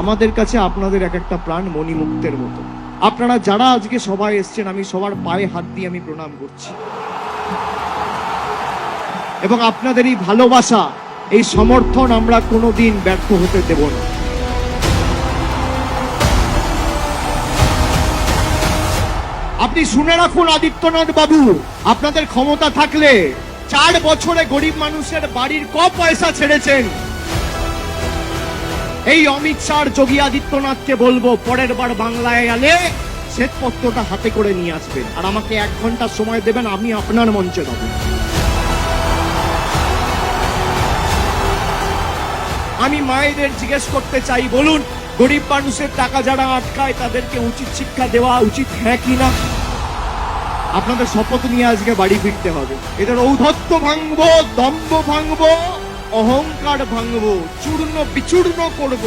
আমাদের কাছে আপনাদের এক একটা প্রাণ মণিমুক্তের মতো। আপনারা যারা আজকে সবাই এসছেন, আমি সবার পায়ে হাত দিয়ে আমি প্রণাম করছি। এবং আপনাদের এই ভালোবাসা, এই সমর্থন আমরা কোনোদিন ব্যর্থ হতে দেব না। আপনি শুনে রাখুন, আদিত্যনাথ বাবু, আপনাদের ক্ষমতা থাকলে চার বছরে গরিব মানুষের বাড়ির ক পয়সা ছেড়েছেন? এই অমিত শাহ যোগী আদিত্যনাথকে বলব, পরের বার বাংলায় এলে শ্বেতপত্রটা হাতে করে নিয়ে আসবেন। আর আমাকে এক ঘণ্টা সময় দেবেন, আমি আপনার মঞ্চে দেব আমি মায়েদের জিজ্ঞেস করতে চাই, বলুন, গরিব মানুষের টাকা যারা আটকায়, তাদেরকে উচিত শিক্ষা দেওয়া উচিত হ্যাঁ কি না? আপনাদের শপথ নিয়ে আজকে বাড়ি ফিরতে হবে। এদের ঔদ্ধত্য ভাঙবো, দম্ভ ভাঙবো। অহংকার ভাঙবো চূর্ণ বিচূর্ণ করব।